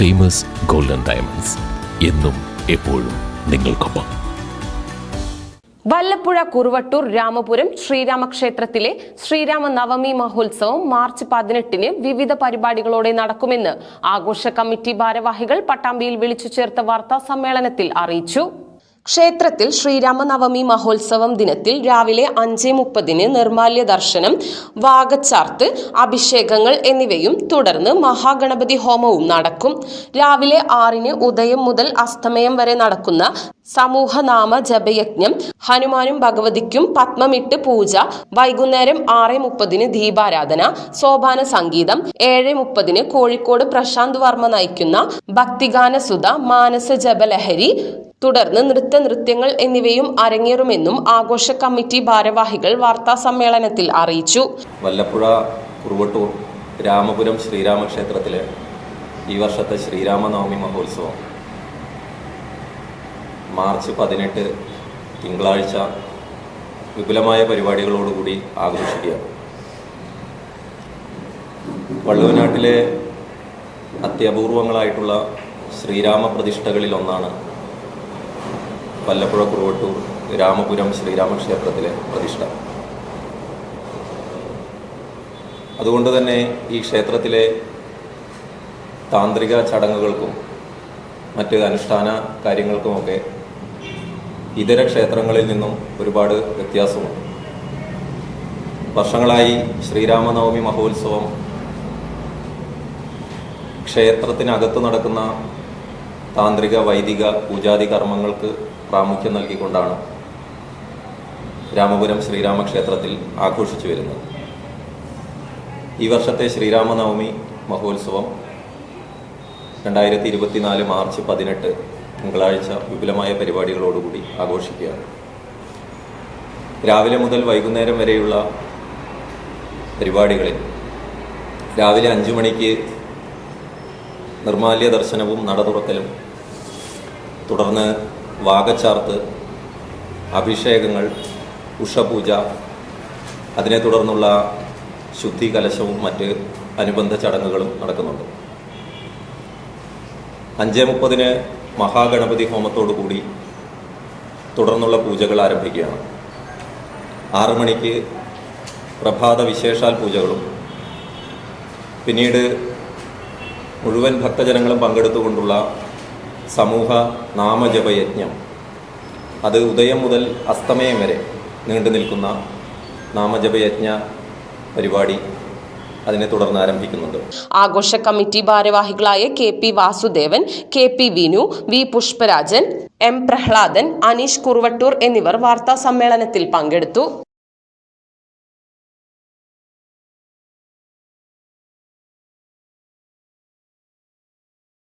Famous golden diamonds എന്നും എപ്പോഴും നിങ്ങൾക്കൊപ്പം. വല്ലപ്പുഴ കുറുവട്ടൂർ രാമപുരം ശ്രീരാമക്ഷേത്രത്തിലെ ശ്രീരാമ നവമി മഹോത്സവം മാർച്ച് പതിനെട്ടിന് വിവിധ പരിപാടികളോടെ നടക്കുമെന്ന് ആഘോഷ കമ്മിറ്റി ഭാരവാഹികൾ പട്ടാമ്പിയിൽ വിളിച്ചു ചേർത്ത വാർത്താ സമ്മേളനത്തിൽ അറിയിച്ചു. ക്ഷേത്രത്തിൽ ശ്രീരാമനവമി മഹോത്സവം ദിനത്തിൽ രാവിലെ അഞ്ച് മുപ്പതിന് നിർമാല്യ ദർശനം വാഗച്ചാർത്ത് അഭിഷേകങ്ങൾ എന്നിവയും തുടർന്ന് മഹാഗണപതി ഹോമവും നടക്കും. രാവിലെ ആറിന് ഉദയം മുതൽ അസ്തമയം വരെ നടക്കുന്ന സമൂഹനാമ ജപയജ്ഞം ഹനുമാനും ഭഗവതിക്കും പത്മമിട്ട് പൂജ വൈകുന്നേരം ആറ് മുപ്പതിന് ദീപാരാധന സോപാന സംഗീതം ഏഴ് മുപ്പതിന് കോഴിക്കോട് പ്രശാന്ത് വർമ്മ നയിക്കുന്ന ഭക്തിഗാന സുധ മാനസ ജപലഹരി തുടർന്ന് നൃത്ത നൃത്യങ്ങൾ എന്നിവയും അരങ്ങേറുമെന്നും ആഘോഷ കമ്മിറ്റി ഭാരവാഹികൾ വാർത്താ സമ്മേളനത്തിൽ അറിയിച്ചു. വല്ലപ്പുഴ കുറുവട്ടൂർ രാമപുരം ശ്രീരാമക്ഷേത്രത്തിലെ ഈ വർഷത്തെ ശ്രീരാമനവമി മഹോത്സവം. മാർച്ച് പതിനെട്ട് തിങ്കളാഴ്ച വിപുലമായ പരിപാടികളോടുകൂടി ആഘോഷിക്കുകയാണ്. വള്ളുവനാട്ടിലെ അത്യപൂർവങ്ങളായിട്ടുള്ള ശ്രീരാമ പ്രതിഷ്ഠകളിൽ ഒന്നാണ് വല്ലപ്പുഴ കുറുവട്ടൂർ രാമപുരം ശ്രീരാമക്ഷേത്രത്തിലെ പ്രതിഷ്ഠ. അതുകൊണ്ട് തന്നെ ഈ ക്ഷേത്രത്തിലെ താന്ത്രിക ചടങ്ങുകൾക്കും മറ്റ് അനുഷ്ഠാന കാര്യങ്ങൾക്കുമൊക്കെ ഇതര ക്ഷേത്രങ്ങളിൽ നിന്നും ഒരുപാട് വ്യത്യാസമുണ്ട്. വർഷങ്ങളായി ശ്രീരാമനവമി മഹോത്സവം ക്ഷേത്രത്തിനകത്ത് നടക്കുന്ന താന്ത്രിക വൈദിക പൂജാതി കർമ്മങ്ങൾക്ക് പ്രാമുഖ്യം നൽകിക്കൊണ്ടാണ് രാമപുരം ശ്രീരാമക്ഷേത്രത്തിൽ ആഘോഷിച്ചു വരുന്നത്. ഈ വർഷത്തെ ശ്രീരാമനവമി മഹോത്സവം രണ്ടായിരത്തി ഇരുപത്തിനാല് മാർച്ച് പതിനെട്ട് തിങ്കളാഴ്ച വിപുലമായ പരിപാടികളോടുകൂടി ആഘോഷിക്കുകയാണ്. രാവിലെ മുതൽ വൈകുന്നേരം വരെയുള്ള പരിപാടികളിൽ രാവിലെ അഞ്ചു മണിക്ക് നിർമാല്യ ദർശനവും നട തുറക്കലും തുടർന്ന് വാഗച്ചാർത്ത് അഭിഷേകങ്ങൾ ഉഷപൂജ അതിനെ തുടർന്നുള്ള ശുദ്ധി കലശവും മറ്റ് അനുബന്ധ ചടങ്ങുകളും നടക്കുന്നുണ്ട്. അഞ്ച് മുപ്പതിന് മഹാഗണപതി ഹോമത്തോടു കൂടി തുടർന്നുള്ള പൂജകൾ ആരംഭിക്കുകയാണ്. ആറു മണിക്ക് പ്രഭാത വിശേഷാൽ പൂജകളും പിന്നീട് മുഴുവൻ ഭക്തജനങ്ങളും പങ്കെടുത്തുകൊണ്ടുള്ള സമൂഹ നാമജപയജ്ഞം. അത് ഉദയം മുതൽ അസ്തമയം വരെ നീണ്ടു നിൽക്കുന്ന നാമജപയജ്ഞ പരിപാടി. അതിനെ തുടർന്ന് ആരംഭിക്കുന്നുണ്ട്. ആഘോഷ കമ്മിറ്റി ഭാരവാഹികളായ K P Vasudevan K P Vinu V Pushparajan M Prahladan Aneesh Kuruvattoor എന്നിവർ വാർത്താ സമ്മേളനത്തിൽ പങ്കെടുത്തു.